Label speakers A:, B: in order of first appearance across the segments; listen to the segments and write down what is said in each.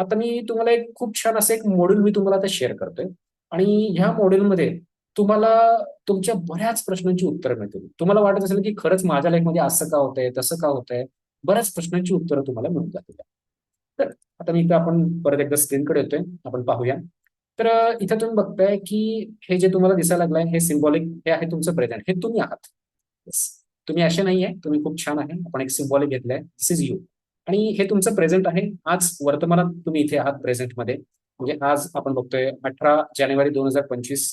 A: आता मी तुम्हाला एक खूप छान असं एक मॉड्यूल मी तुम्हाला आता शेअर करतोय. आणि ह्या मॉड्यूलमध्ये तुम्हाला तुमच्या बऱ्याच प्रश्नांची उत्तरं मिळतील. तुम्हाला वाटत असेल की खरंच माझ्या लाईफमध्ये असं का होतंय तसं का होतंय? बऱ्याच प्रश्नांची उत्तरं तुम्हाला मिळून जातील. तर आता मी इथं आपण परत एकदा स्क्रीनकडे येतोय. आपण पाहूया. तर इथं तुम्ही बघताय की हे जे तुम्हाला दिसायला लागलंय हे सिम्बॉलिक हे आहे तुमचं प्रेझेंट हे तुम्ही आहात. तुम्ही असे नाहीये. तुम्ही खूप छान आहे. आपण एक सिम्बॉलिक घेतलंय. दिस इज यू आणि हे तुमचं प्रेझेंट आहे. आज वर्तमानात तुम्ही इथे आहात प्रेझेंटमध्ये म्हणजे आज आपण बघतोय अठरा जानेवारी दोन हजार पंचवीस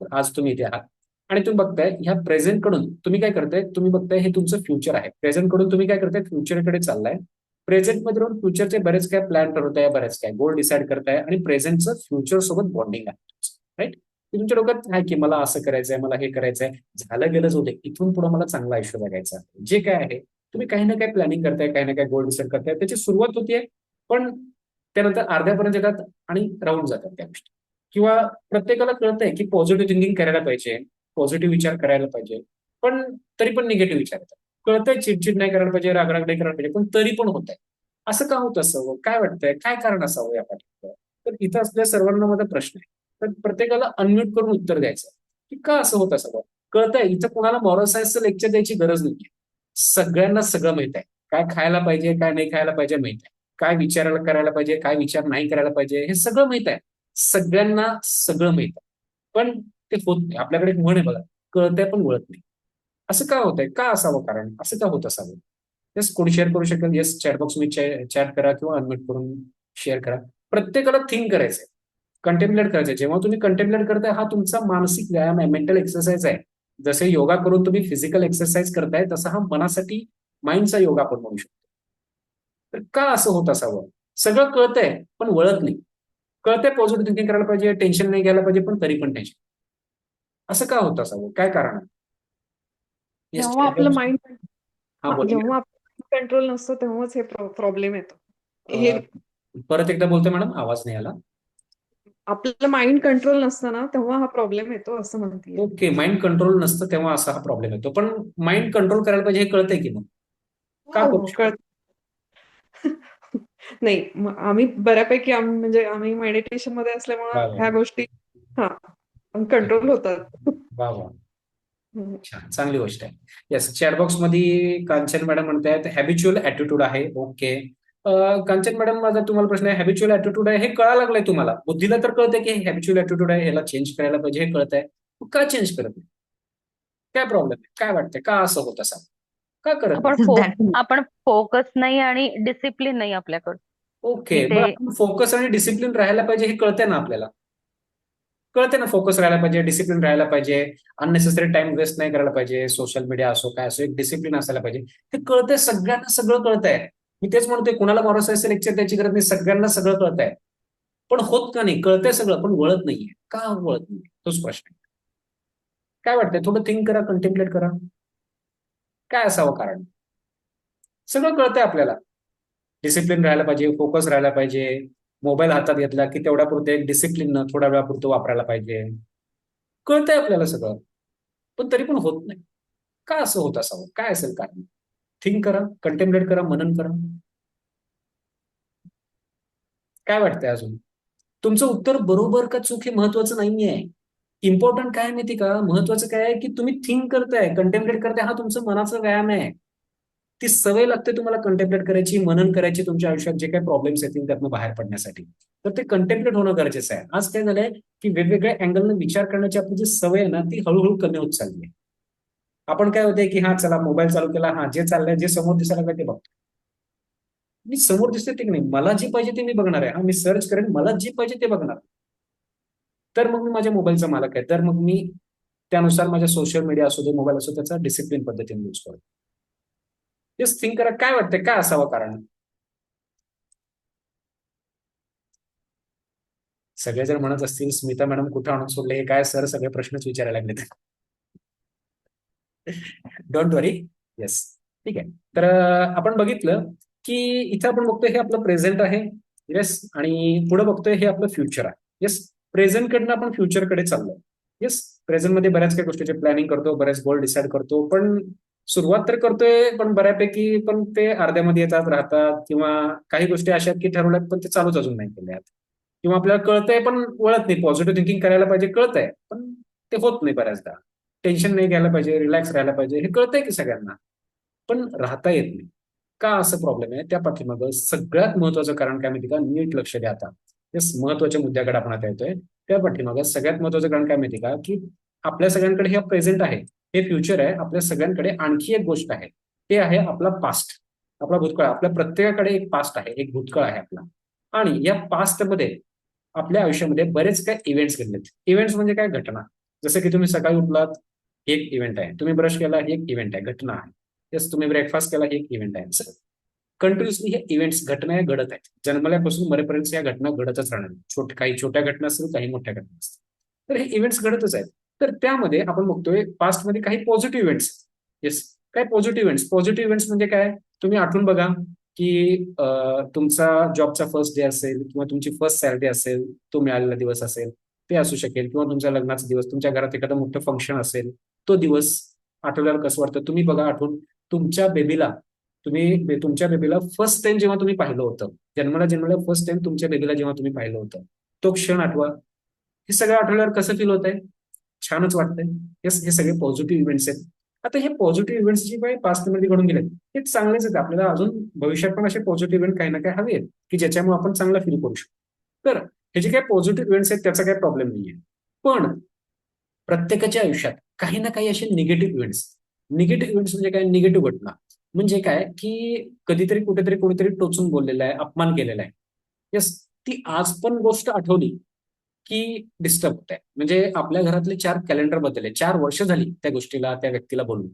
A: आज तुम्ही इथे आहात. आणि तुम्ही बघताय ह्या प्रेझेंटकडून तुम्ही काय करताय? तुम्ही बघताय हे तुमचं फ्युचर आहे. प्रेझेंटकडून तुम्ही काय करताय? फ्युचरकडे चाललाय. प्रेझेंटमध्ये राहून फ्युचरचे बरेच काय प्लॅन ठरवताय बरेच काय गोल डिसाईड करताय आणि प्रेझेंटचं फ्युचर सोबत बॉन्डिंग आहे राईट तुमच्या डोक्यात आहे की मला असं करायचंय मला हे करायचंय. झालं गेलंच होते. इथून पुढे मला चांगलं आयुष्य जगायचं आहे. जे काय आहे तुम्ही काही ना काही प्लॅनिंग करताय काही ना काही गोल डिसाईड करताय. त्याची सुरुवात होतीये पण त्यानंतर अर्ध्यापर्यंत येतात आणि राहून जातात त्या गोष्टी. किंवा प्रत्येकाला कळतंय की पॉझिटिव्ह थिंकिंग करायला पाहिजे पॉझिटिव्ह विचार करायला पाहिजे पण तरी पण निगेटिव्ह विचार येतात. कळतंय चिडचिड नाही करायला पाहिजे रागराग नाही करायला पाहिजे पण तरी पण होत आहे असं का होत असावं काय वाटतंय? काय कारण असावं या पाठीमागं तर इथं असल्या सर्वांना माझा प्रश्न आहे. तर प्रत्येकाला अनम्यूट करून उत्तर द्यायचं की का असं होत असावं? कळतंय इथं कोणाला मॉरल सायन्सचं लेक्चर द्यायची गरज नाहीये. सगळ्यांना सगळं माहीत आहे. काय खायला पाहिजे काय नाही खायला पाहिजे माहीत आहे. काय विचारायला करायला पाहिजे काय विचार नाही करायला पाहिजे हे सगळं माहीत आहे. सगळ्यांना सगळं माहीत आहे. पण ते होत नाही. आपल्याकडे एक म्हण आहे बघा कळतंय पण वळत नाही. असं का होतंय? का असावं कारण? असं का होत असावं? येस कोणी शेअर करू शकेल. येस चॅटबॉक्स मी चॅट करा किंवा अनम्यूट करून शेअर करा. प्रत्येकाला थिंक करायचंय. कंटेम्प्लेट करायचंय. जेव्हा तुम्ही कंटेम्प्लेट करताय हा तुमचा मानसिक व्यायाम आहे मेंटल एक्सरसाइज आहे. जसे योगा करून तुम्ही फिजिकल एक्सरसाइज करताय तसा हा मनासाठी माइंडचा योगा आपण म्हणू शकतो. तर का असं होत असावं? सगळं कळतंय पण वळत नाही. कळतंय पॉझिटिव्ह थिंकिंग करायला पाहिजे टेन्शन नाही घ्यायला पाहिजे पण तरी पण टेन्शन असं का होत असावं? काय कारण? आहे?
B: जेव्हा आपलं माइंड
A: हा
B: जेव्हा कंट्रोल नसतो तेव्हाच हे प्रॉब्लेम येतो. हे
A: परत एकदा बोलतोय मॅडम? आवाज नाही आला.
B: आपलं माइंड कंट्रोल नसतं ना तेव्हा हा प्रॉब्लेम येतो असं म्हणते
A: ओके माइंड कंट्रोल नसतं तेव्हा असा हा प्रॉब्लेम येतो. पण माइंड कंट्रोल करायला पाहिजे हे कळतंय की मग? का
B: हो, हो, कळत नाही आम्ही बऱ्यापैकी म्हणजे आम्ही
A: मेडिटेशनमध्ये
B: असल्यामुळे. ह्या गोष्टी हा कंट्रोल होतात.
A: वा वा.
B: हम्म.
A: छान चांगली गोष्ट आहे. येस चॅटबॉक्समध्ये कांचन मॅडम म्हणतायत हॅबिच्युअल ऍटिट्यूड आहे. ओके कांचन मॅडम माझा तुम्हाला प्रश्न आहे हॅबिच्युअल ऍटिट्यूड आहे हे कळायला लागलंय तुम्हाला. बुद्धीला तर कळतंय की हॅबिच्युअल ऍटिट्यूड आहे ह्याला चेंज करायला पाहिजे हे कळतंय. मग का चेंज करत नाही? काय प्रॉब्लेम आहे? काय वाटतंय? का असं होत असं का करत
C: आपण फोकस नाही आणि डिसिप्लिन नाही आपल्याकडे.
A: ओके फोकस आणि डिसिप्लिन राहायला पाहिजे हे कळतंय ना आपल्याला? कळते ना फोकस राहायला पाहिजे डिसिप्लिन राहायला पाहिजे अननेसेसरी टाइम वेस्ट नाही करायला पाहिजे सोशल मीडिया असो काय असो एक डिसिप्लिन असायला पाहिजे. हे कळतंय सगळ्यांना सगळं कळतंय. मी तेच म्हणतोय कुणाला मॉरसायचं लेक्चर द्यायची गरज नाही सगळ्यांना सगळं कळतंय पण होत का नाही? कळतंय सगळं पण वळत नाहीये. का वळत नाही तोच प्रश्न काय वाटतंय? थोडं थिंक करा कंटेम्पलेट करा. काय असावं कारण? सगळं कळतंय आपल्याला. डिसिप्लिन राहायला पाहिजे फोकस राहायला पाहिजे. मोबाईल हातात घेतला की तेवढ्या पुरते एक डिसिप्लिन थोड्या वेळापुरतं वापरायला पाहिजे. कळतंय आपल्याला सगळं. पण तरी पण होत नाही. का असं होत असावं? काय असेल कारण? थिंक करा कंटेम्पलेट करा मनन करा. काय वाटतंय अजून? तुमचं उत्तर बरोबर का चूक हे महत्वाचं नाहीये. इम्पॉर्टंट काय माहिती का? महत्वाचं काय आहे की तुम्ही थिंक करताय कंटेम्पलेट करताय हा तुमचं मनाचा व्यायाम आहे. ती सवय लागते तुम्हाला कंटेम्पलेट करायची मनन करायची तुमच्या आयुष्यात जे काही प्रॉब्लेम्स येतील त्यातनं बाहेर पडण्यासाठी. तर ते कंटेम्पलेट होणं गरजेचं आहे. आज काय झालंय की वेगवेगळ्या अँगलनं विचार करण्याची आपली जी सवय आहे ना ती हळूहळू कमी होत चालली आहे. आपण काय होतंय की हा चला मोबाईल चालू केला हा जे चाललंय जे समोर दिसायला लागलं ते बघतो. मी समोर दिसते ते नाही मला जी पाहिजे ते मी बघणार आहे. हा मी सर्च करेन मला जी पाहिजे ते बघणार. तर मग मी माझ्या मोबाईलचा मालक आहे. तर मग मी त्यानुसार माझ्या सोशल मीडिया असू दे मोबाईल असो त्याचा डिसिप्लिन पद्धतीने यूज करतो. तेच थिंक करा काय वाटतंय? काय असावं कारण? सगळे जर म्हणत असतील स्मिता मॅडम कुठं आणून सोडले? हे काय सर सगळे प्रश्नच विचारायला लागले डोंट वरी येस ठीक आहे. तर आपण बघितलं की इथं आपण बघतोय हे आपलं प्रेझेंट आहे. येस आणि पुढे बघतोय हे आपलं फ्युचर आहे. येस प्रेझेंट कडनं आपण फ्युचरकडे चाललोय. येस प्रेझेंटमध्ये बऱ्याच काही गोष्टीचे प्लॅनिंग करतो बऱ्याच गोल डिसाईड करतो. पण सुरुवात तर करतोय पण बऱ्यापैकी पण ते अर्ध्यामध्ये येतात राहतात किंवा काही गोष्टी अशा आहेत की ठरवल्यात पण ते चालूच अजून नाही केल्यात किंवा आपल्याला कळतंय पण वळत नाही. पॉझिटिव्ह थिंकिंग करायला पाहिजे कळतंय. पण ते होत नाही बऱ्याचदा. टेन्शन नाही घ्यायला पाहिजे रिलॅक्स राहायला पाहिजे हे कळतंय की सगळ्यांना. पण राहता येत नाही. का असं प्रॉब्लेम आहे? त्या पाठीमागं सगळ्यात महत्वाचं कारण काय माहिती का? नीट लक्ष द्या आता. महत्त्वाच्या मुद्द्याकडे आपण आता येतोय त्या पाठीमागं सगळ्यात महत्वाचं कारण काय माहिती का? की आपल्या सगळ्यांकडे हे प्रेझेंट आहे. हे फ्युचर आहे. आपल्या सगळ्यांकडे आणखी एक गोष्ट आहे. ते आहे आपला पास्ट आपला भूतकाळ. आपल्या प्रत्येकाकडे एक पास्ट आहे. एक भूतकाळ आहे आपला. आणि या पास्टमध्ये आपल्या आयुष्यामध्ये बरेच काय इव्हेंट्स घडलेत. इव्हेंट्स म्हणजे काय? घटना. जसं की तुम्ही सकाळी उठलात एक इव्हेंट आहे. तुम्ही ब्रश केला ही एक इव्हेंट आहे. घटना आहे. येस तुम्ही ब्रेकफास्ट केला ही एक इव्हेंट आहे. सर कंटिन्युअसली हे इव्हेंट्स घटना या घडत आहेत. जन्मल्यापासून मरेपर्यंत या घटना घडतच राहणार छोट काही छोट्या घटना असतील काही मोठ्या घटना असतील. तर हे इव्हेंट्स घडतच आहेत. तर त्यामध्ये आपण बघतोय पास्टमध्ये काही पॉझिटिव्ह इव्हेंट्स येस काय पॉझिटिव्ह इव्हेंट्स पॉझिटिव्ह इव्हेंट्स म्हणजे काय? तुम्ही आठवून बघा की तुमचा जॉबचा फर्स्ट डे असेल किंवा तुमची फर्स्ट सॅलरी असेल तो मिळालेला दिवस असेल ते असू शकेल. किंवा तुमच्या लग्नाचा दिवस तुमच्या घरात एखादं मोठं फंक्शन असेल तो दिवस आठवल्यावर कसं वाटतं? तुम्ही बघा आठवून तुमच्या बेबीला तुम्ही तुमच्या बेबीला फर्स्ट टाइम जेव्हा तुम्ही पाहिलं होतं जन्माला जन्माला फर्स्ट टाइम तुमच्या बेबीला जेव्हा तुम्ही पाहिलं होतं तो क्षण आठवा. हे सगळं आठवल्यावर कसं फील होत आहे छानच वाटतंय. हे हे सगळे पॉझिटिव्ह इव्हेंट्स आहेत. आता हे पॉझिटिव्ह इव्हेंट्स जे काही पास्टमध्ये घडून गेले हे चांगलेच आहेत. आपल्याला अजून भविष्यात पण असे पॉझिटिव्ह इव्हेंट काही ना काही हवे आहेत की ज्याच्यामुळे आपण चांगला फील करू शकतो. तर हे जे काही पॉझिटिव्ह इव्हेंट्स आहेत त्याचा काही प्रॉब्लेम नाहीये. पण प्रत्येकाच्या आयुष्यात काही ना काही असे निगेटिव्ह इव्हेंट्स निगेटिव्ह इव्हेंट्स म्हणजे काय? निगेटिव्ह घटना. म्हणजे काय? की कधीतरी कुठेतरी कुठेतरी टोचून बोललेलं आहे अपमान केलेला आहे. यस ती आज पण गोष्ट आठवली की डिस्टर्ब होत. आहे म्हणजे आपल्या घरातले चार कॅलेंडर बदलले. चार वर्ष झाली त्या गोष्टीला त्या व्यक्तीला बोलून.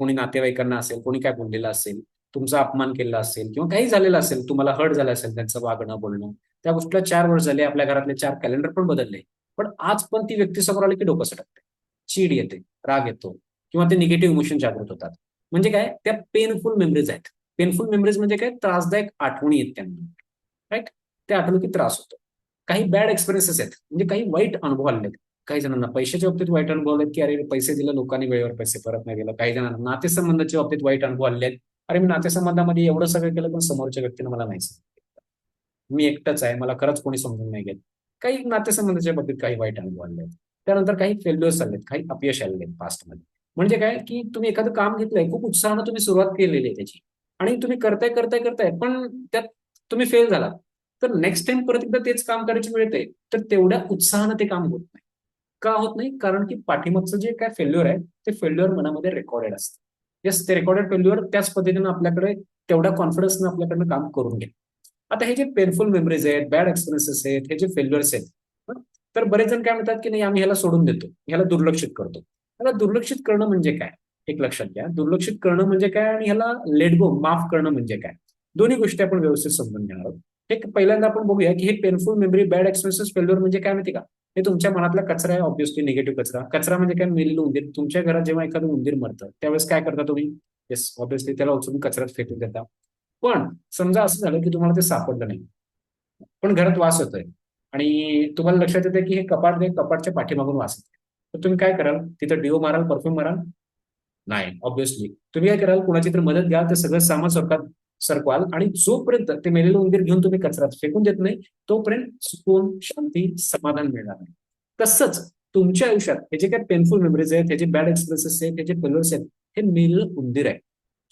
A: कोणी नातेवाईकांना असेल कोणी काय बोललेलं असेल तुमचा अपमान केलेला असेल किंवा काही झालेलं असेल तुम्हाला हर्ट झालं असेल त्यांचं वागणं बोलणं त्या गोष्टीला चार वर्ष झाले आपल्या घरातले चार कॅलेंडर पण बदलले. पण आज पण ती व्यक्ती समोर आली की डोकं सटकते. चीड येते राग येतो किंवा ते निगेटिव्ह इमोशन जागृत होतात. म्हणजे काय? त्या पेनफुल मेमरीज आहेत. पेनफुल मेमरीज म्हणजे काय? त्रासदायक आठवणी आहेत त्यांना. राईट त्या आठवणी की त्रास होतो. काही बॅड एक्सपिरियन्सेस आहेत. म्हणजे काही वाईट अनुभव आले आहेत. काही जणांना पैशाच्या बाबतीत वाईट अनुभव आलेत की अरे पैसे दिले लोकांनी वेळेवर पैसे परत नाही दिलं. काही जणांना नातेसंबंधाच्या बाबतीत वाईट अनुभव आले आहेत. अरे मी नातेसंबंधामध्ये एवढं सगळं केलं पण समोरच्या व्यक्तीने मला नाही सांगितलं. मी एकटाच आहे. मला खरंच कोणी समजून नाही घेत. काही नातेसंबंधाच्या बाबतीत काही वाईट अनुभव आले आहेत. त्यानंतर काही फेल्युअर्स आलेत काही अपयश आलेले आहेत पास्टमध्ये म्हणजे काय की तुम्ही एखादं काम घेतलंय खूप उत्साहानं तुम्ही सुरुवात केलेली आहे त्याची. आणि तुम्ही करताय करताय करताय पण त्यात तुम्ही फेल झाला. तर नेक्स्ट टाइम परत एकदा तेच काम करायची मिळते तर तेवढ्या उत्साहानं ते काम होत नाही. का होत नाही? कारण की पाठीमागचं जे काय फेल्युअर आहे ते फेल्युअर मनामध्ये रेकॉर्डेड असतं. येस ते रेकॉर्डेड फेल्युअर त्याच पद्धतीनं आपल्याकडे तेवढ्या कॉन्फिडन्सनं आपल्याकडनं काम करून घे आता हे जे पेनफुल मेमरीज आहेत बॅड एक्सपिरियन्सेस आहेत हे जे फेल्युअर्स आहेत तर बरेच जण काय म्हणतात की नाही आम्ही ह्याला सोडून देतो ह्याला दुर्लक्षित करतो. ह्याला दुर्लक्षित करणं म्हणजे काय? एक लक्षात घ्या. दुर्लक्षित करणं म्हणजे काय आणि ह्याला लेटगो माफ करणं म्हणजे काय? दोन्ही गोष्टी आपण व्यवस्थित समजून घेणार आहोत. हे पहिल्यांदा आपण बघूया की हे painful memory bad experiences failure म्हणजे काय माहिती का? हे तुमच्या मनातला कचरा आहे ऑब्व्हियसली निगेटिव्ह कचरा. कचरा म्हणजे काय? मेलेलं उंदीर. तुमच्या घरात जेव्हा एखादं उंदीर मरतं त्यावेळेस काय करता तुम्ही? येस ऑब्व्हियसली त्याला उचलून कचऱ्यात फेकून देता. पण समजा असं झालं की तुम्हाला ते सापडलं नाही. पण घरात वास होतोय आणि तुम्हाला लक्षात येतं की हे कपाट ते कपाटच्या पाठीमागून वाचत तर तुम्ही काय कराल? तिथं डिओ माराल परफ्यूम माराल? नाही ऑब्व्हियसली तुम्ही काय कराल? कुणाची तर मदत घ्याल ते सगळं सामान सरकार सरकवाल आणि जोपर्यंत ते मेलेलं उंदीर घेऊन तुम्ही कचरा फेकून देत नाही तोपर्यंत सुकून शांती समाधान मिळणार नाही. तसंच तुमच्या आयुष्यात हे जे काही पेनफुल मेमरीज आहेत हे जे बॅड एक्सपिरियन्सेस आहेत हे जे फेल्युअर्स आहेत हे मेलेलं उंदीर आहे.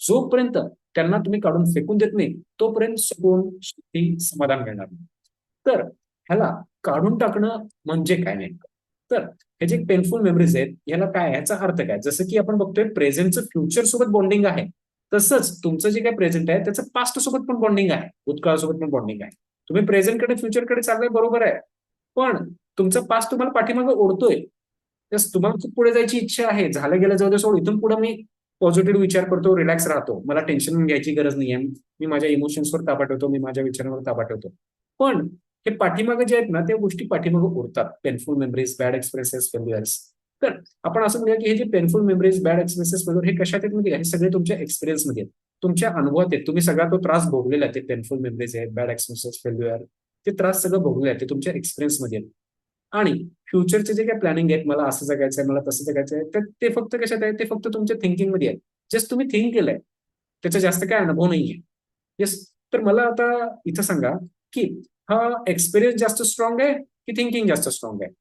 A: जोपर्यंत त्यांना तुम्ही काढून फेकून देत नाही तोपर्यंत सुकून शांती समाधान मिळणार नाही. तर ह्याला काढून टाकणं म्हणजे काय नेमकं? तर हे जे पेनफुल मेमरीज आहेत याला काय याचा अर्थ काय? जसं की आपण बघतोय प्रेझेंटचं फ्युचर सोबत बॉन्डिंग आहे. तसंच तुमचं जे काय प्रेझेंट आहे त्याचं पास्ट सोबत पण बॉन्डिंग आहे. भूतकाळासोबत पण बॉन्डिंग आहे. तुम्ही प्रेझेंटकडे फ्युचरकडे चाललंय बरोबर आहे. पण तुमचं पास्ट तुम्हाला पाठीमागे ओढतोय. तुम्हाला खूप पुढे जायची इच्छा आहे. झालं गेलं जाऊ दे सोड. इथून पुढे मी पॉझिटिव्ह विचार करतो रिलॅक्स राहतो. मला टेन्शन घ्यायची गरज नाही आहे मी माझ्या इमोशन्सवर ताबा ठेवतो मी माझ्या विचारांवर ताबा ठेवतो. पण हे पाठीमागे जे आहेत ना त्या गोष्टी पाठीमागे उरतात. Painful memories bad experiences failures तर आपण असं म्हणूया की हे जे painful memories bad experiences failure हे कशात आहेत म्हणजे हे सगळे तुमच्या एक्सपिरियन्समध्ये आहेत. तुमच्या अनुभवात आहेत. तुम्ही सगळा तो त्रास भोगलेला आहे ते पेनफुल मेमरीज आहेत बॅड एक्सप्रेसेस फेल्युअर ते त्रास सगळं भोगले आहेत ते तुमच्या एक्सपिरियन्समध्ये आहेत. आणि फ्युचरचे जे काही प्लॅनिंग आहेत मला असं जगायचं आहे मला तसं जगायचं आहे तर ते फक्त कशात आहे ते फक्त तुमच्या थिंकिंगमध्ये आहे जस्ट तुम्ही थिंक केलंय. त्याचा जास्त काय अनुभव नाहीये. येस तर मला आता इथं सांगा की हा एक्सपिरियन्स जास्त स्ट्रॉंग आहे की थिंकिंग जास्त स्ट्रॉंग आहे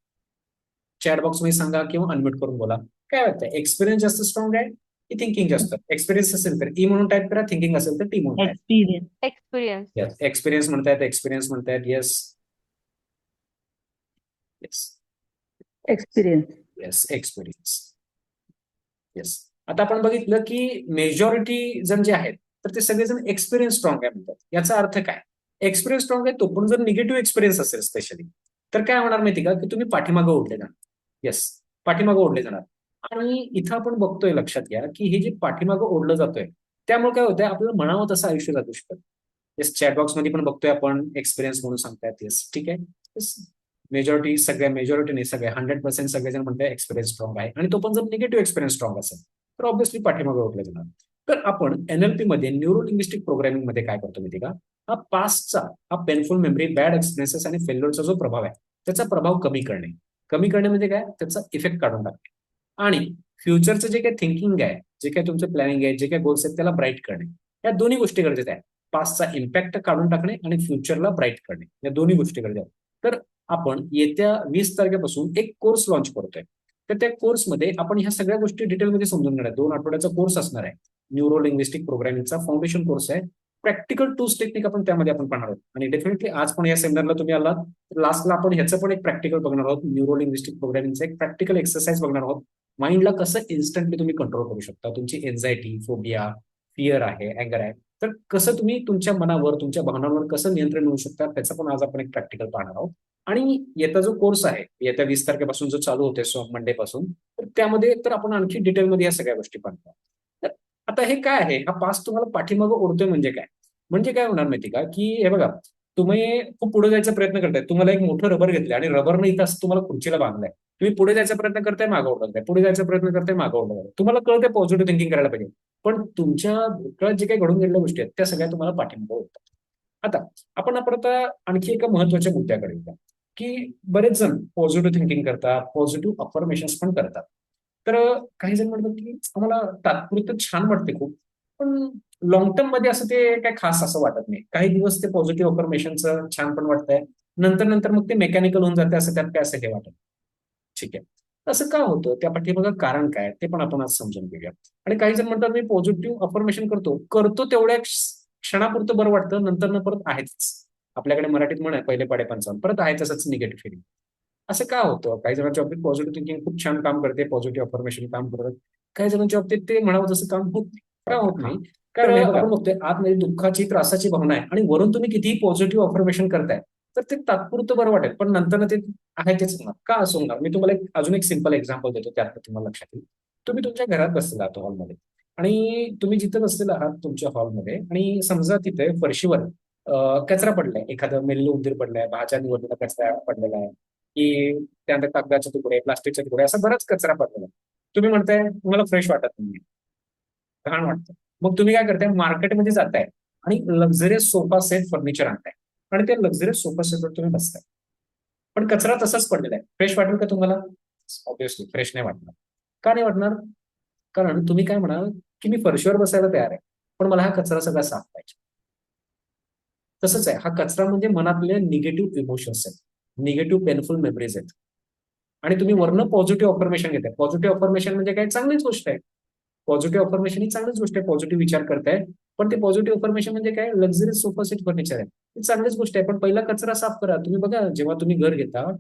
A: चॅट बॉक्स मध्ये सांगा किंवा अनम्यूट करून बोला। काय वाटतं एक्सपिरियन्स जास्त स्ट्रॉंग आहे की थिंकिंग जास्त एक्सपिरियन्स असेल तर ई म्हणून टाईप करा थिंकिंग असेल तर टी म्हणून
D: एक्सपिरियन्स
C: एक्सपिरियन्स
A: म्हणतायत एक्सपिरियन्स म्हणतायत yes yes
D: experience
A: yes experience yes आता आपण बघितलं की मेजॉरिटी जण जे आहेत तर ते सगळेजण एक्सपिरियन्स स्ट्रॉंग आहे म्हणतात. याचा अर्थ काय? एक्सपिरियन्स स्ट्रॉंग आहे तो पण जर निगेटिव्ह एक्सपिरियन्स असेल स्पेशली तर काय होणार माहिती का? की तुम्ही पाठीमागं ओढले जाणार. येस पाठीमागं ओढले जाणार. आणि इथं आपण बघतोय लक्षात घ्या की हे जे पाठीमागं ओढलं जातोय त्यामुळे काय होतंय आपल्याला म्हणावं तसं आयुष्य जगू शकत येस चॅटबॉक्समध्ये पण बघतोय आपण एक्सपिरियन्स म्हणून सांगतायत येस ठीक आहे. मेजॉरिटी सगळ्या मेजॉरिटीने सगळ्या हंड्रेड पर्सेंट सगळेजण म्हणतात एक्सपिरियन्स स्ट्रॉंग आहे. आणि तो पण जर निगेटिव्ह एक्सपिरियन्स स्ट्रॉंग असेल तर ऑब्व्हियसली पाठीमागे ओढलं जाणार. तर आपण एनएलपी मध्ये न्यूरो लिंग्विस्टिक प्रोग्रामिंगमध्ये काय करतो माहिती का? हा पास्टचा हा पेनफुल मेमरी बॅड एक्सपिरियन्सेस आणि फेल्युअरचा जो प्रभाव आहे त्याचा प्रभाव कमी करणे. कमी करणे म्हणजे काय? त्याचा इफेक्ट काढून टाकणे. आणि फ्युचरचं जे काही थिंकिंग आहे जे काही तुमचं प्लॅनिंग आहे जे काही गोल्स आहेत त्याला ब्राईट करणे. या दोन्ही गोष्टी गरजेच्या आहेत. पास्टचा इम्पॅक्ट काढून टाकणे आणि फ्युचरला ब्राईट करणे. या दोन्ही गोष्टी गरजेच्या आहेत. तर आपण येत्या वीस तारखेपासून एक कोर्स लॉन्च करतोय. तर त्या कोर्समध्ये आपण ह्या सगळ्या गोष्टी डिटेलमध्ये समजून घेणार आहे. दोन आठवड्याचा कोर्स असणार आहे. न्यूरो लिंग्विस्टिक प्रोग्रामिंगचा फाउंडेशन कोर्स आहे. प्रॅक्टिकल टूल्स टेक्निक आपण त्यामध्ये आपण पाहणार आहोत. आणि डेफिनेटली आज पण या सेमिनारला तुम्ही आलात. लास्टला आपण ह्याचं पण एक प्रॅक्टिकल बघणार आहोत. न्यूरो लिंग्विस्टिक प्रोग्रामिंगचा एक प्रॅक्टिकल एक्सरसाइज बघणार आहोत. माइंडला कसं इन्स्टंटली तुम्ही कंट्रोल करू शकता? तुमची एन्झायटी फोबिया फिअर आहे अँगर आहे. तर कसं तुम्ही तुमच्या मनावर तुमच्या भावनांवर कसं नियंत्रण मिळू शकता? त्याचं पण आज आपण एक प्रॅक्टिकल पाहणार आहोत. आणि येता जो कोर्स आहे येत्या वीस तारखेपासून जो चालू होते सो मंडे पासून तर त्यामध्ये तर आपण आणखी डिटेलमध्ये या सगळ्या गोष्टी पाहतो आहोत. आता हे काय आहे? हा पास तुम्हाला पाठीमागं ओढतोय म्हणजे काय? म्हणजे काय होणार माहिती का? की हे बघा तुम्ही खूप पुढे जायचा प्रयत्न करताय. तुम्हाला एक मोठं रबर घेतलं आणि रबरनं इथं असं तुम्हाला खुर्चीला बांधलाय. तुम्ही पुढे जायचा प्रयत्न करताय मागं ओढताय पुढे जायचा प्रयत्न करताय मागं ओढताय तुम्हाला कळतंय पॉझिटिव्ह थिंकिंग करायला पाहिजे. पण तुमच्या भूतकाळात जे काही घडून गेलेल्या गोष्टी आहेत त्या सगळ्या तुम्हाला पाठिंबा होतात आता आपण आपण आता आणखी एका महत्त्वाच्या मुद्द्याकडे येऊया. की बरेच जण पॉझिटिव्ह थिंकिंग करतात पॉझिटिव्ह अफर्मेशन्स पण करतात. तर काही जण म्हणतात की आम्हाला तात्पुरतं छान वाटते खूप. पण लॉंग टर्ममध्ये असं ते काय खास असं वाटत नाही. काही दिवस ते पॉझिटिव्ह अफर्मेशनचं छान पण वाटतंय. नंतर नंतर मग ते मेकॅनिकल होऊन जाते असं त्यात काय असं हे वाटत ठीक आहे. असं का होतं? त्या पाठीमागं कारण काय? ते पण आपण आज समजून घेऊया. आणि काही जण म्हणतात मी पॉझिटिव्ह अफर्मेशन करतो. करतो तेवढ्या क्षणापुरतं बरं वाटतं. नंतर न परत आहेच आपल्याकडे मराठीत म्हण आहे पहिले पाडे पंचावन्न परत आहे तसंच निगेटिव्ह फिलिंग असं का होतं? काही जणांच्या बाबतीत पॉझिटिव्ह थिंकिंग खूप छान काम करते पॉझिटिव्ह अफर्मेशन काम करतात. काही जणांच्या बाबतीत ते म्हणावं तसं काम होत का होत नाही? कारण आपण बघतोय आतमध्ये दुःखाची त्रासाची भावना आहे आणि वरून तुम्ही कितीही पॉझिटिव्ह अफर्मेशन करताय तर ते तात्पुरतं बरं वाटेल. पण नंतर ते आहे तेच होणार का असं होणार? मी तुम्हाला एक अजून एक सिंपल एक्झाम्पल देतो त्यात तुम्हाला लक्षात येईल. तुम्ही तुमच्या घरात बसलेला आहात हॉलमध्ये आणि तुम्ही जिथं बसलेला आहात तुमच्या हॉलमध्ये आणि समजा तिथे फरशीवर कचरा पडलाय. एखादं मेल्लं उंदीर पडलाय भाज्या निवडलेला कचरा पडलेला आहे. की त्यानंतर कागदाचे तुकडे प्लास्टिकचे तुकडे असा बराच कचरा पडलेला आहे तुम्ही म्हणताय तुम्हाला फ्रेश वाटत नाही घाण वाटतं. मग तुम्ही काय करताय मार्केटमध्ये जाताय आणि लक्झरियस सोफा सेट फर्निचर आणताय. आणि त्या लक्झरियस सोफा सेटवर तुम्ही बसताय. पण कचरा तसाच पडलेला आहे. फ्रेश वाटेल का तुम्हाला? ऑब्विसली फ्रेश नाही वाटणार. का नाही वाटणार? कारण तुम्ही काय म्हणाल की मी फरशीवर बसायला तयार आहे. पण मला हा कचरा सगळा साफ पाहिजे. तसंच आहे. हा कचरा म्हणजे मनातले निगेटिव्ह इमोशन्स आहेत. निगेटिव्ह पेनफुल मेमरीज आहेत. आणि तुम्ही वरनं पॉझिटिव्ह ऑफर्मेशन घेताय. पॉझिटिव्ह ऑफर्मेशन म्हणजे काय? चांगलीच गोष्ट आहे. पॉझिटिव्ह ऑफर्मेशन ही चांगलीच गोष्ट आहे. पॉझिटिव्ह विचार करताय. पण ते पॉझिटिव्ह ऑफर्मेशन म्हणजे काय? लक्झरी सोफा सेट फर्निचर आहे. ही चांगलीच गोष्ट आहे. पण पहिला कचरा साफ करा. तुम्ही बघा जेव्हा तुम्ही घर घेता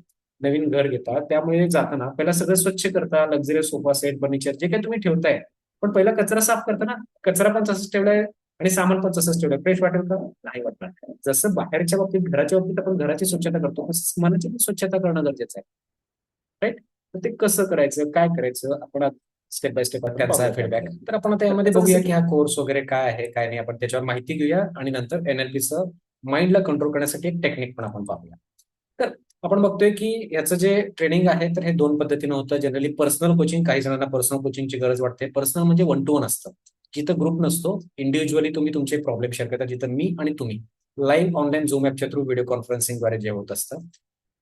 A: नवीन घर घेता त्यामुळे जाताना पहिला सगळं स्वच्छ करता. लक्झरी सोफा सेट फर्निचर जे काही तुम्ही ठेवताय. पण पहिला कचरा साफ करताना कचरा पण तसंच ठेवलाय. आणि सामान पण तसंच ठेवलंय फ्रेश वाटेल का? नाही वाटणार. जसं बाहेरच्या बाबतीत घराच्या बाबतीत आपण घराची स्वच्छता करतो तसंच मनाची पण स्वच्छता करणं गरजेचं आहे. राईट तर ते कसं करायचं? काय करायचं? आपण स्टेप बाय स्टेप त्यांचा फीडबॅक तर आपण आता यामध्ये बघूया की हा कोर्स वगैरे काय आहे काय नाही आपण त्याच्यावर माहिती घेऊया आणि नंतर एनएलपीचं माइंडला कंट्रोल करण्यासाठी एक टेक्निक पण आपण पाहूया. तर आपण बघतोय की याचं जे ट्रेनिंग आहे तर हे दोन पद्धतीनं होतं. जनरली पर्सनल कोचिंग काही जणांना पर्सनल कोचिंगची गरज वाटते. पर्सनल म्हणजे वन टू वन असतं. जिथं ग्रुप नसतो इंडिव्हिज्युअली तुम्ही तुमचे प्रॉब्लेम शेअर करता जिथं मी आणि तुम्ही लाईव्ह ऑनलाईन झूम ॲपच्या थ्रू व्हिडिओ कॉन्फरन्सिंगद्वारे जे होत असतं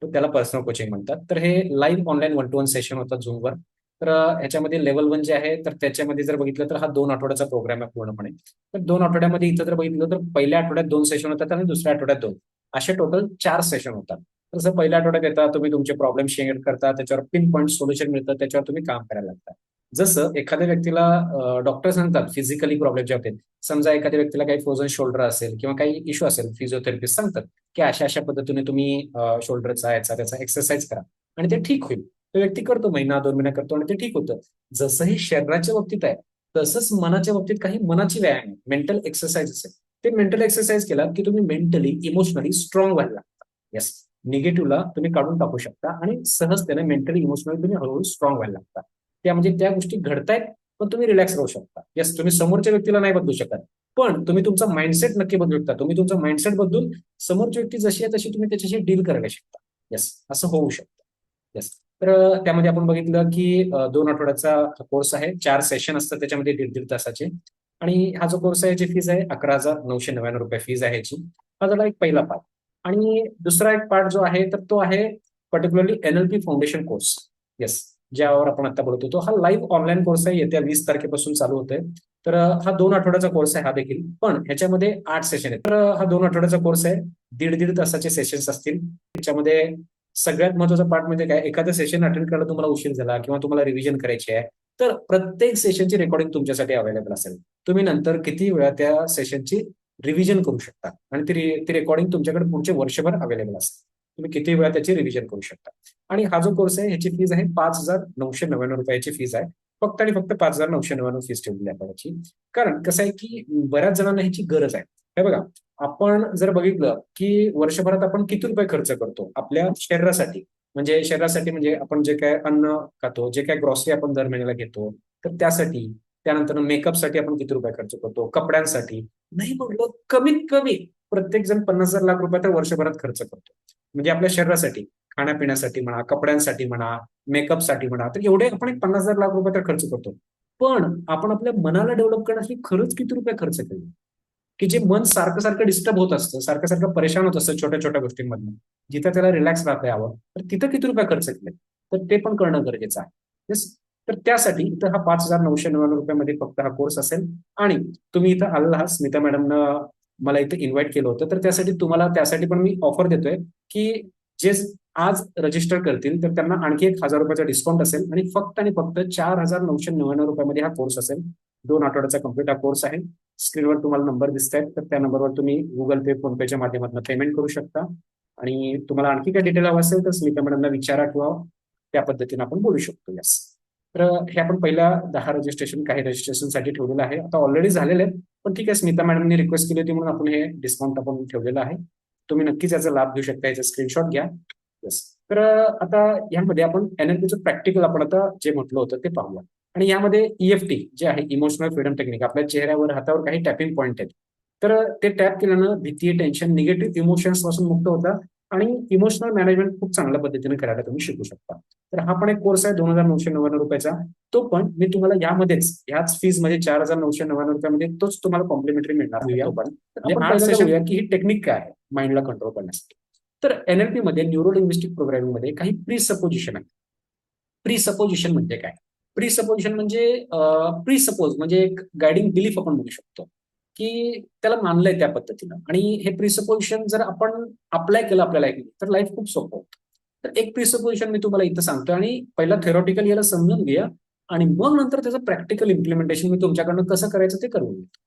A: तर त्याला पर्सनल कोचिंग म्हणतात. तर हे live online one to one session होतं झूमवर तर ह्याच्यामध्ये लेवल वन जे आहे तर त्याच्यामध्ये जर बघितलं तर हा दोन आठवड्याचा प्रोग्राम आहे पूर्णपणे. तर दोन आठवड्यामध्ये इथं जर बघितलं तर पहिल्या आठवड्यात दोन सेशन होतात आणि दुसऱ्या आठवड्यात दोन. असे टोटल चार सेशन होतात. तसं पहिल्या आठवड्यात येतात तुम्ही तुमचे प्रॉब्लेम शेअर करता त्याच्यावर पिन पॉईंट सोल्युशन मिळतं त्याच्यावर तुम्ही काम करायला लागता. जसं एखाद्या व्यक्तीला डॉक्टर सांगतात फिजिकली प्रॉब्लेम जे होते समजा एखाद्या व्यक्तीला काही फ्रोझन शोल्डर असेल किंवा काही इश्यू असेल फिजिओथेरपिस्ट सांगतात की अशा अशा पद्धतीने तुम्ही शोल्डरचा याचा त्याचा एक्सरसाइज करा. आणि ते ठीक होईल. तो व्यक्ती करतो महिना दोन महिना करतो आणि ते ठीक होतं. जसंही शरीराच्या बाबतीत आहे तसंच मनाच्या बाबतीत काही मनाची व्यायाम आहे. मेंटल एक्सरसाइज असेल. ते मेंटल एक्सरसाइज केला की तुम्ही मेंटली इमोशनली स्ट्रॉंग व्हायला लागता. येस निगेटिव्हला तुम्ही काढून टाकू शकता आणि सहजतेने मेंटली इमोशनली तुम्ही हळूहळू स्ट्रॉंग व्हायला लागता. त्या म्हणजे त्या गोष्टी घडतायत पण तुम्ही रिलॅक्स राहू शकता. यस तुम्ही समोरच्या व्यक्तीला नाही बदलू शकत. पण तुम्ही तुमचा माइंडसेट नक्की बदलू शकता. तुम्ही तुमचा माइंडसेट बदलून समोरची व्यक्ती जशी आहे तशी तुम्ही त्याच्याशी डील करायला शकता. येस असं होऊ शकतं. येस तर त्यामध्ये आपण बघितलं की दोन आठवड्याचा कोर्स आहे. चार सेशन असतात त्याच्यामध्ये दीड दीड तासाचे. आणि हा जो कोर्स आहे याची फीज आहे अकरा हजार नऊशे नव्याण्णव रुपये फीज आहे याची. हा झाला एक पहिला पार्ट आणि दुसरा एक पार्ट जो आहे तर तो आहे particularly NLP foundation course yes ज्यावर आपण आता बोलत होतो हा लाईव्ह ऑनलाईन कोर्स आहे. येत्या वीस तारखेपासून चालू होतोय. तर हा दोन आठवड्याचा कोर्स आहे हा देखील. पण ह्याच्यामध्ये आठ सेशन आहेत. तर हा दोन आठवड्याचा कोर्स आहे. दीड दीड तासाचे सेशन्स असतील. त्याच्यामध्ये सगळ्यात महत्त्वाचा पार्ट म्हणजे काय? एखादं सेशन अटेंड करायला तुम्हाला उशीर झाला किंवा तुम्हाला रिव्हिजन करायची आहे तर प्रत्येक सेशनची रेकॉर्डिंग तुमच्यासाठी अवेलेबल असेल. तुम्ही नंतर किती वेळा त्या सेशनची रिव्हिजन करू शकता आणि ती ती रेकॉर्डिंग तुमच्याकडे पुढचे वर्षभर अवेलेबल असेल. तुम्ही किती वेळा त्याची रिव्हिजन करू शकता. आणि हा जो कोर्स आहे ह्याची फीज आहे पाच हजार नऊशे नव्याण्णव रुपयाची फीज आहे. फक्त आणि फक्त पाच हजार नऊशे नव्याण्णव फीज ठेवलेली आहे त्याची कारण कसं आहे की बऱ्याच जणांना ह्याची गरज आहे. हे बघा आपण जर बघितलं की वर्षभरात आपण किती रुपये खर्च करतो आपल्या शरीरासाठी? म्हणजे शरीरासाठी म्हणजे आपण जे काय अन्न खातो जे काय ग्रॉसरी आपण दर महिन्याला घेतो तर त्यासाठी त्यानंतर मेकअपसाठी आपण किती रुपये खर्च करतो? कपड्यांसाठी. नाही म्हटलं कमीत कमी प्रत्येक जण पन्नास हजार लाख रुपये तर वर्षभरात खर्च करतो. म्हणजे आपल्या शरीरासाठी खाण्यापिण्यासाठी म्हणा कपड्यांसाठी म्हणा मेकअपसाठी म्हणा तर एवढे आपण एक पन्नास हजार लाख रुपये तर खर्च करतो. पण आपण आपल्या मनाला डेव्हलप करण्यासाठी खरंच किती रुपये खर्च केले? की जे मन सारखं सारखं डिस्टर्ब होत असतं सारखं सारखं परेशान होत असतं छोट्या छोट्या गोष्टींमधून जिथं त्याला रिलॅक्स राहता यावं तर तिथं किती रुपये खर्च केले? तर ते पण करणं गरजेचं आहे. तर त्यासाठी इथं हा पाच हजार नऊशे नव्याण्णव रुपयामध्ये फक्त हा कोर्स असेल. आणि तुम्ही इथं आलेला आहात स्मिता मॅडमनं मला इथं इन्व्हाइट केलं होतं तर त्यासाठी तुम्हाला त्यासाठी पण मी ऑफर देतोय. की जे आज रजिस्टर करतील तर त्यांना आणखी एक हजार रुपयाचा डिस्काउंट असेल आणि फक्त आणि फक्त चार हजार नऊशे नव्याण्णव रुपयामध्ये हा कोर्स असेल. दोन आठवड्याचा कंप्लीट हा कोर्स आहे. स्क्रीनवर तुम्हाला नंबर दिसत आहेत तर त्या नंबरवर तुम्ही गुगल पे फोन पेच्या माध्यमातून पेमेंट करू शकता. आणि तुम्हाला आणखी काही डिटेल हवं असेल तर स्मिता मॅडमला विचारा किंवा त्या पद्धतीने आपण बोलू शकतो. यस तर हे आपण पहिल्या दहा रजिस्ट्रेशन काही रजिस्ट्रेशनसाठी ठेवलेलं आहे. आता ऑलरेडी झालेले आहेत पण ठीक आहे स्मिता मॅडमने रिक्वेस्ट केली होती म्हणून आपण हे डिस्काउंट आपण ठेवलेलं आहे. तुम्ही नक्कीच याचा लाभ घेऊ शकता याचा स्क्रीनशॉट घ्या. येस तर आता यामध्ये आपण एनएलपीचं प्रॅक्टिकल आपण आता जे म्हटलं होतं ते पाहूया. आणि यामध्ये ईएफटी जे आहे इमोशनल फ्रीडम टेक्निक आपल्या चेहऱ्यावर हातावर काही टॅपिंग पॉईंट आहेत. तर ते टॅप केल्यानं भीती टेन्शन निगेटिव्ह इमोशन्सपासून मुक्त होता आणि इमोशनल मॅनेजमेंट खूप चांगल्या पद्धतीने करायला तुम्ही शिकू शकता. तर हा पण एक कोर्स आहे दोन हजार नऊशे नव्याण्णव रुपयाचा. तो पण मी तुम्हाला यामध्येच ह्याच फीजमध्ये चार हजार नऊशे नव्याण्णव रुपयामध्ये तोच तुम्हाला कॉम्प्लिमेंटरी मिळणार. बघूया की ही टेक्निक काय आहे. माइंडला कंट्रोल करण्यासाठी तर एनएलपी मध्ये न्यूरो लिंग्विस्टिक प्रोग्रामिंगमध्ये काही प्री सपोजिशन आहे प्री सपोजिशन म्हणजे काय? प्री सपोजिशन म्हणजे प्री सपोज म्हणजे एक गायडिंग बिलीफ आपण म्हणू शकतो की त्याला मानलंय त्या पद्धतीनं. आणि हे प्रिसपोजिशन जर आपण अप्लाय केलं आपल्या तर लाईफ खूप सोपं होतं. तर एक प्रिसपोजिशन मी तुम्हाला इथं सांगतो आणि पहिला थेरॉटिकल याला समजून घ्या आणि मग नंतर त्याचं प्रॅक्टिकल इम्प्लिमेंटेशन मी तुमच्याकडनं कसं करायचं ते करून घेतो.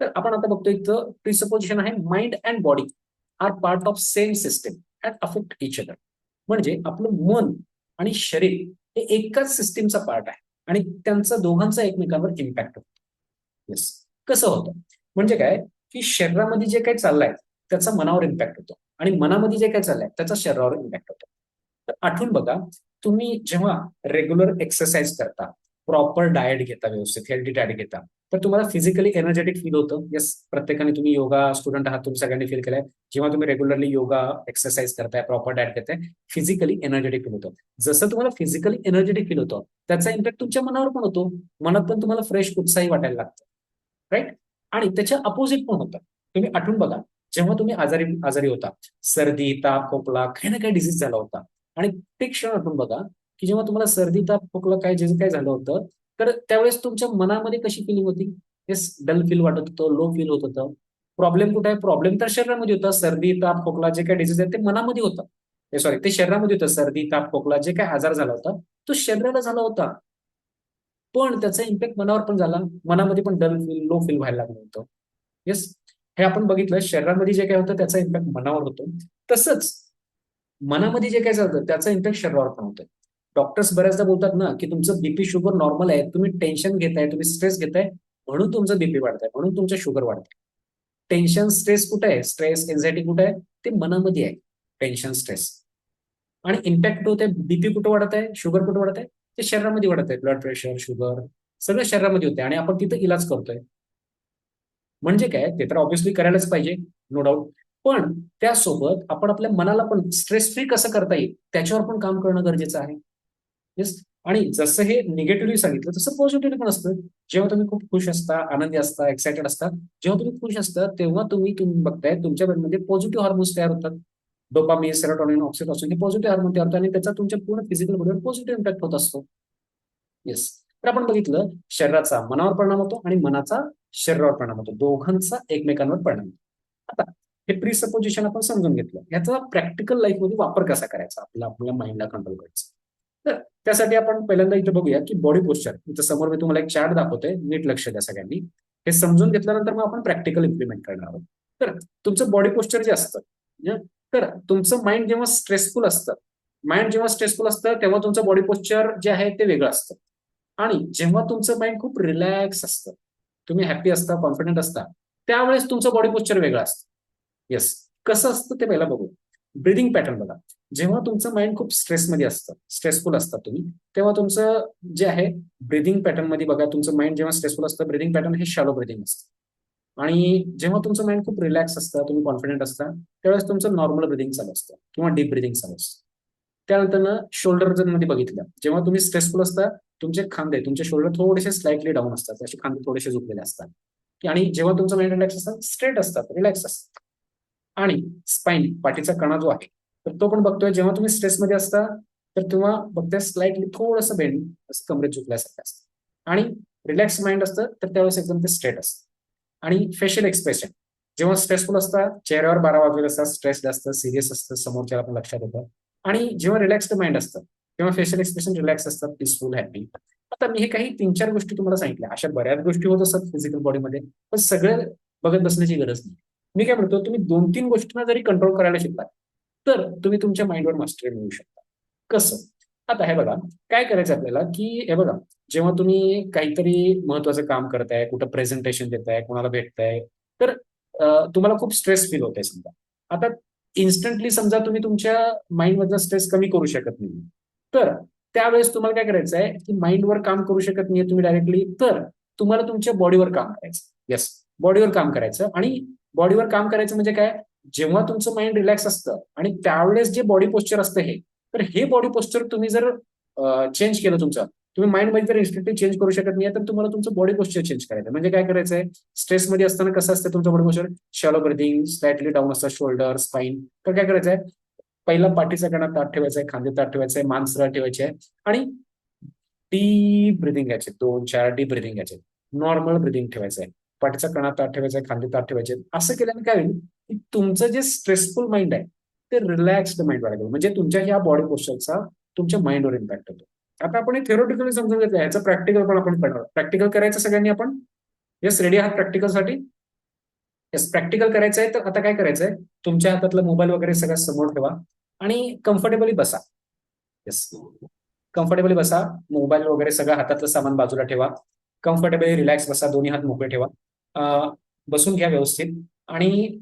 A: तर आपण आता बघतो इथं प्रिसपोजिशन आहे mind and body are part of same system and affect each other. म्हणजे आपलं मन आणि शरीर हे एकाच सिस्टीमचा पार्ट आहे आणि त्यांचा दोघांचा एकमेकांवर इम्पॅक्ट होतो. येस कसं होतं? म्हणजे काय? की शरीरामध्ये जे काही चाललंय त्याचा मनावर इम्पॅक्ट होतो. आणि मनामध्ये जे काही चाललंय त्याचा शरीरावर इम्पॅक्ट होतो. तर आठवून बघा तुम्ही जेव्हा रेग्युलर एक्सरसाइज करता प्रॉपर डाएट घेता व्यवस्थित हेल्दी डाएट घेता तर तुम्हाला फिजिकली एनर्जेटिक फील होतं. येस प्रत्येकाने तुम्ही योगा स्टुडंट आहात तुम्ही सगळ्यांनी फील केलाय. जेव्हा तुम्ही रेग्युलरली योगा एक्सरसाइज करताय प्रॉपर डायट घेताय फिजिकली एनर्जेटिक फील होतं. जसं तुम्हाला फिजिकली एनर्जेटिक फील होतं त्याचा इम्पॅक्ट तुमच्या मनावर पण होतो. मनात पण तुम्हाला फ्रेश उत्साही वाटायला लागतं. राईट आणि त्याच्या अपोजिट पण होतं. तुम्ही आठवून बघा जेव्हा तुम्ही आजारी आजारी होता सर्दी ताप खोकला काही ना काही डिझीज झाला होता. आणि ते क्षण आठवून बघा की जेव्हा तुम्हाला सर्दी ताप खोकला काय जे काय झालं होतं तर त्यावेळेस तुमच्या मनामध्ये कशी फिलिंग होती? येस डल फील वाटत होतं लो फील होत होतं. प्रॉब्लेम कुठे आहे? प्रॉब्लेम तर शरीरामध्ये होता. सर्दी ताप खोकला जे काय डिझीज आहे ते मनामध्ये होतं. Eh, सॉरी ते शरीरामध्ये होतं. सर्दी ताप खोकला जे काय आजार झाला होता तो शरीराला झाला होता. पण त्याचा इम्पॅक्ट मनावर पण झाला. मनामध्ये पण डल फील लो फील व्हायला लागलं होतं. येस हे आपण बघितलं. शरीरामध्ये जे काय होतं त्याचा इम्पॅक्ट मनावर होतो. तसंच मनामध्ये जे काय चालतं त्याचा इम्पॅक्ट शरीरावर पण होतोय. डॉक्टर्स बऱ्याचदा बोलतात ना की तुमचं बीपी शुगर नॉर्मल आहे तुम्ही टेन्शन घेताय तुम्ही स्ट्रेस घेताय म्हणून तुमचं बीपी वाढतंय म्हणून तुमचं शुगर वाढतंय. टेन्शन स्ट्रेस कुठे आहे? स्ट्रेस एन्झायटी कुठे आहे? ते मनामध्ये आहे टेन्शन स्ट्रेस आणि इम्पॅक्ट होते बीपी कुठं वाढत आहे शुगर कुठं वाढत आहे ते शरीरामध्ये वाढत आहे ब्लड प्रेशर शुगर सगळं शरीरामध्ये होते आणि आपण तिथं इलाज करतोय. म्हणजे काय? ते तर ऑब्व्हियसली करायलाच पाहिजे नो डाऊट पण त्यासोबत आपण आपल्या मनाला पण स्ट्रेस फ्री कसं करता येईल? त्याच्यावर पण काम करणं गरजेचं आहे. येस आणि जसं हे निगेटिव्हली सांगितलं तसं पॉझिटिव्ह पण असतं. जेव्हा तुम्ही खूप खुश असता आनंदी असता एक्सायटेड असता जेव्हा तुम्ही खुश असता तेव्हा तुम्ही तुम्ही बघताय तुमच्या ब्रेनमध्ये पॉझिटिव्ह हार्मोन्स तयार होतात. डोपामिन सेरोटोनिन असून हे पॉझिटिव्ह हार्मोन तयार होतात आणि त्याचा तुमच्या पूर्ण फिजिकल बॉडीवर पॉझिटिव्ह इम्पॅक्ट होत असतो. येस तर आपण बघितलं शरीराचा मनावर परिणाम होतो आणि मनाचा शरीरावर परिणाम होतो. दोघांचा एकमेकांवर परिणाम होतो. आता हे प्रिसपोजिशन आपण समजून घेतलं. याचा प्रॅक्टिकल लाईफमध्ये वापर कसा करायचा? आपला आपल्या माइंडला कंट्रोल करायचा. तर त्यासाठी आपण पहिल्यांदा इथं बघूया की बॉडी पोस्चर इथं समोर मी तुम्हाला एक चार्ट दाखवतोय नीट लक्ष द्या सगळ्यांनी. हे समजून घेतल्यानंतर मग आपण प्रॅक्टिकल इम्प्लिमेंट करणार आहोत. तर तुमचं बॉडी पोस्चर जे असतं तर तुमचं माइंड जेव्हा स्ट्रेसफुल असतं माइंड जेव्हा स्ट्रेसफुल असतं तेव्हा तुमचं बॉडी पोस्चर जे आहे ते वेगळं असतं. आणि जेव्हा तुमचं माइंड खूप रिलॅक्स असतं तुम्ही हॅपी असता कॉन्फिडंट असता त्यावेळेस तुमचं बॉडी पोस्चर वेगळं असतं. येस कसं असतं ते पहिला बघू ब्रिदिंग पॅटर्न बघा. जेव्हा तुमचं माइंड खूप स्ट्रेसमध्ये असतं स्ट्रेसफुल असतात तुम्ही तेव्हा तुमचं जे आहे ब्रिदिंग पॅटर्नमध्ये बघा तुमचं माइंड जेव्हा स्ट्रेसफुल असतं ब्रिदिंग पॅटर्न हे शॅलो ब्रिदिंग असतं. आणि जेव्हा तुमचं माइंड खूप रिलॅक्स असतं तुम्ही कॉन्फिडंट असता त्यावेळेस तुमचं नॉर्मल ब्रिदिंग चालू असतं किंवा डीप ब्रिदिंग चालू असतं. त्यानंतर शोल्डरमध्ये बघितलं जेव्हा तुम्ही स्ट्रेसफुल असता तुमचे खांदे तुमचे शोल्डर थोडेसे स्लाइटली डाऊन असतात असे खांदे थोडेसे झुकलेले असतात. आणि जेव्हा तुमचं माइंड रिलॅक्स असतात स्ट्रेट असतात रिलॅक्स असतात. आणि स्पाईन पाठीचा कणा जो आहे तर तो पण बघतोय. जेव्हा तुम्ही स्ट्रेसमध्ये असता तर तेव्हा बघताय स्लाइटली थोडंसं बेंड असं कमरेत झुकल्यासारखं असतं. आणि रिलॅक्स माइंड असतं तर त्यावेळेस एकदम ते स्ट्रेट असतं. आणि फेशियल एक्सप्रेशन जेव्हा स्ट्रेसफुल असतात चेहऱ्यावर बारा वाजलेले असतात स्ट्रेस असतं सिरियस असतं समोरच्याला पण लक्षात येतं. आणि जेव्हा रिलॅक्स्ड माइंड असतं तेव्हा फेशियल एक्सप्रेशन रिलॅक्स असतात पीसफुल हॅपी आता मी हे काही तीन चार गोष्टी तुम्हाला सांगितल्या. अशा बऱ्याच गोष्टी होत असतात फिजिकल बॉडीमध्ये पण सगळे बघत बसण्याची गरज नाही. मी काय म्हणतो तुम्ही दोन तीन गोष्टींना जरी कंट्रोल करायला शिकलात तर तुम्ही तुमच्या माइंडवर मास्टरी मिळवू शकता. कसं? आता हे बघा काय करायचं आपल्याला की हे बघा जेव्हा तुम्ही काहीतरी महत्वाचं काम करताय कुठं प्रेझेंटेशन देताय कोणाला भेटताय तर तुम्हाला खूप स्ट्रेस फील होत आहे समजा. आता इन्स्टंटली समजा तुम्ही तुमच्या माइंड मधला स्ट्रेस कमी करू शकत नाही. तर त्यावेळेस तुम्हाला काय करायचं आहे की माइंडवर काम करू शकत नाही तुम्ही डायरेक्टली तर तुम्हाला तुमच्या बॉडीवर काम करायचं. येस बॉडीवर काम करायचं आणि बॉडीवर काम करायचं म्हणजे काय? जेव्हा तुमचं माइंड रिलॅक्स असतं आणि त्यावेळेस जे बॉडी पोस्चर असतं हे तर हे बॉडी पोस्चर तुम्ही जर चेंज केलं तुमचं तुम्ही माइंडमध्ये जर इन्स्टंटली चेंज करू शकत नाही तर तुम्हाला तुमचं बॉडी पोस्चर चेंज करायचं म्हणजे काय करायचंय? स्ट्रेसमध्ये असताना कसं असतं तुमचं body posture shallow breathing slightly down असतं शोल्डर स्पाइन तर काय करायचंय? पहिला पाठीचा कणा ताट ठेवायचा आहे खांदे ताट ठेवायचं आहे मान सरळ ठेवायचे आहे आणि डीप ब्रिदिंग घ्यायचे दोन चार डीप ब्रिदिंग घ्यायचे नॉर्मल ब्रिदिंग ठेवायचं आहे पाठीचा कणा ताट ठेवायचा खाली खांदे ताट ठेवायचे. असं केल्याने काय होईल की तुमचं जे स्ट्रेसफुल माइंड आहे ते रिलॅक्स्ड माइंड वाढेल म्हणजे तुमच्या ह्या बॉडी पोस्चरचा तुमच्या माइंडवर इम्पॅक्ट होतो. आता आपण हे थेरोटिकली समजून घेतलं याचं प्रॅक्टिकल पण आपण करणार प्रॅक्टिकल करायचं सगळ्यांनी आपण? येस रेडी आहात प्रॅक्टिकलसाठी येस प्रॅक्टिकल करायचं आहे तर आता काय करायचं आहे तुमच्या हातातला मोबाईल वगैरे सगळं समोर ठेवा आणि कम्फर्टेबली बसा. येस कम्फर्टेबली बसा मोबाईल वगैरे सगळं हातातलं सामान बाजूला ठेवा. कम्फर्टेबली रिलॅक्स बसा दोन्ही हात मोकळे ठेवा. बसून घ्या व्यवस्थित. आणि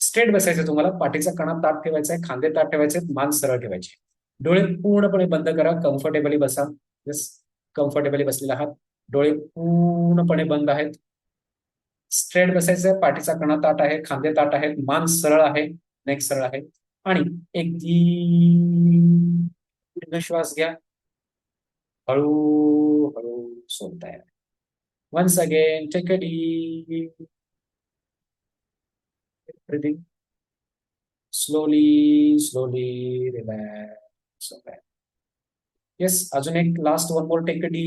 A: स्ट्रेट बसायचं तुम्हाला. पाठीचा कणा ताट ठेवायचा आहे खांदे ताट ठेवायचे मान सरळ ठेवायचे. डोळे पूर्णपणे बंद करा. कम्फर्टेबली बसा. येस कम्फर्टेबली बसलेला आहात. डोळे पूर्णपणे बंद आहेत. स्ट्रेट बसायचं पाठीचा कणा ताट आहे खांदे ताट आहेत मान सरळ आहे नेक सरळ आहे. आणि एक दीर्घ श्वास घ्या. हळू हळू सोडताय. Once again, take a deep breathing. Slowly slowly relax. Okay. Yes अजून एक लास्ट वन मोर टेकडी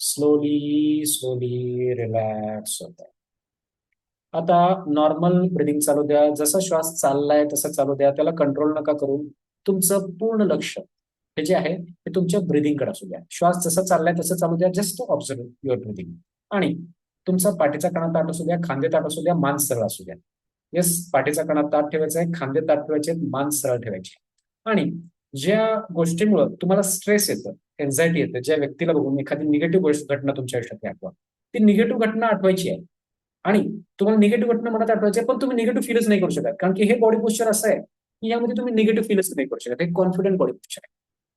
A: स्लोली स्लोली रिलॅक्स होत आहे आता नॉर्मल ब्रिदिंग चालू द्या. जसा श्वास चाललाय तसा चालू द्या. त्याला कंट्रोल नका करू. तुमचं पूर्ण लक्ष हे जे आहे ते तुमच्या ब्रिदिंगकडे असू द्या. श्वास जसा चाललाय तसं चालू द्या जस्ट ऑब्झर्व युअर ब्रिदिंग आणि तुमचा पाठीचा कणा ताट असू द्या खांदे ताट असू द्या मान सरळ असू द्या. येस पाठीचा कणा ताट ठेवायचा आहे खांदे ताट ठेवायचे आहेत, मान सरळ ठेवायचे आणि ज्या गोष्टीमुळं तुम्हाला स्ट्रेस येतं एन्झायटी येतं ज्या व्यक्तीला बघून एखादी निगेटिव्ह गोष्ट घटना तुमच्या आयुष्यात आठवा ती निगेटिव्ह घटना आठवायची आहे. आणि तुम्हाला निगेटिव्ह घटना मनात आठवायची आहे पण तुम्ही निगेटिव्ह फीलच नाही करू शकत. कारण की हे बॉडी पोस्चर असं आहे. की यामध्ये तुम्ही निगेटिव्ह फीलच नाही करू शकत हे कॉन्फिडंट बॉडी पोस्चर आहे.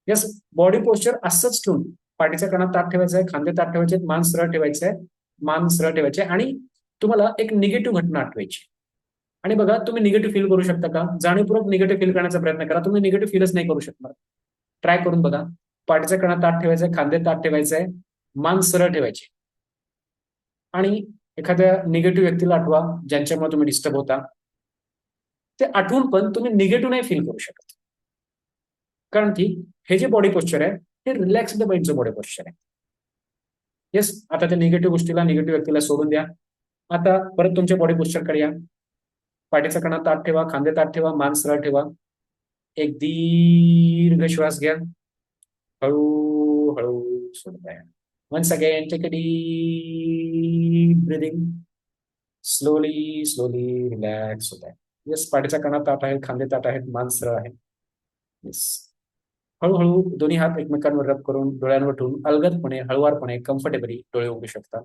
A: यस बॉडी पोस्चर असंच ठेवून पाठीच्या कणात ताट ठेवायचं आहे खांदे ताट ठेवायचे मान सरळ ठेवायचं आहे मान सरळ ठेवायचे आणि तुम्हाला एक निगेटिव्ह घटना आठवायची. आणि बघा तुम्ही निगेटिव्ह फील करू शकता का? जाणीवपूर्वक निगेटिव्ह फील करण्याचा प्रयत्न करा. तुम्ही निगेटिव्ह फीलच नाही करू शकणार. ट्राय करून बघा. पाठीच्या कणात ताट आहे खांदे ताट ठेवायचंय मान सरळ ठेवायचे. आणि एखाद्या निगेटिव्ह व्यक्तीला आठवा ज्यांच्यामुळे तुम्ही डिस्टर्ब होता. ते आठवून पण तुम्ही निगेटिव्ह नाही फील करू शकत. कारण की हे जे बॉडी पोश्चर आहे हे रिलॅक्स द माइंडचं बॉडी पोश्चर आहे. येस आता त्या निगेटिव्ह गोष्टीला निगेटिव्ह व्यक्तीला सोडून द्या. आता परत तुमच्या बॉडी पोस्चरकडे या. पाठीचा कणा ताट ठेवा खांदे ताट ठेवा मान सरळ ठेवा. एक दीर्घ श्वास घ्या. हळू हळू सोडता या once again take a deep breathing slowly slowly relax होत आहे. येस पाठीचा कणा ताट आहे खांदे ताट आहेत मान सरळ आहे येस हळूहळू दोन्ही हात एकमेकांवर रब करून डोळ्यांवर ठेवून अलगदपणे हळुवारपणे कम्फर्टेबली डोळे उघडू शकता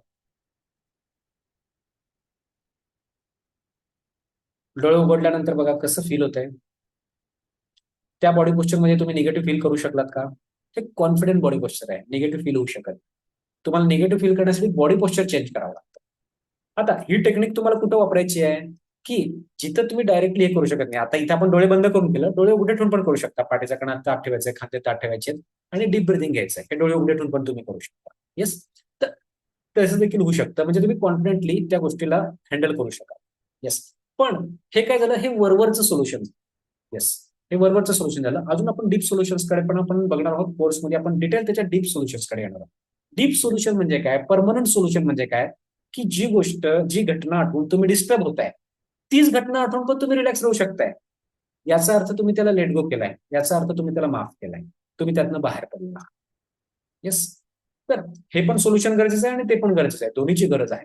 A: डोळे उघडल्यानंतर बघा कसं फील होत आहे त्या बॉडी पोस्चरमध्ये तुम्ही निगेटिव्ह फील करू शकलात का? ते कॉन्फिडंट बॉडी पोस्चर आहे. निगेटिव्ह फील होऊ शकत तुम्हाला निगेटिव्ह फील करण्यासाठी बॉडी पोस्चर चेंज करावं लागतं. आता ही टेक्निक तुम्हाला कुठं वापरायची आहे? की जिथं तुम्ही डायरेक्टली हे करू शकत नाही. आता इथं आपण डोळे बंद करून केलं डोळे उघडे ठेवून पण करू शकता. पाठीचा कणात ताप ठेवायचे खांदे ताट ठेवायचे आणि डीप ब्रिथिंग घ्यायचं हे डोळे उघडे ठेवून पण तुम्ही करू शकता. येस तर तसं देखील होऊ शकतं. म्हणजे तुम्ही कॉन्फिडेंटली त्या गोष्टीला हँडल करू शकाल. येस पण हे काय झालं? हे वरवरचं सोल्युशन येस हे वरवरचं सोल्युशन झालं. अजून आपण डीप सोल्युशन्सकडे पण आपण बघणार आहोत. कोर्समध्ये आपण डिटेल त्याच्या डीप सोल्युशन्सकडे येणार आहोत. डीप सोल्युशन म्हणजे काय? परमनंट सोल्युशन म्हणजे काय? की जी गोष्ट जी घटना आठवून तुम्ही डिस्टर्ब होताय. तीच घटना आठवून पण तुम्ही रिलॅक्स राहू शकताय. याचा अर्थ तुम्ही त्याला लेट गो केलाय. याचा अर्थ तुम्ही त्याला माफ केलाय. तुम्ही त्यातनं बाहेर पडला. येस तर हे पण सोल्युशन गरजेचं आहे आणि ते पण गरजेचं आहे. दोन्हीची गरज आहे.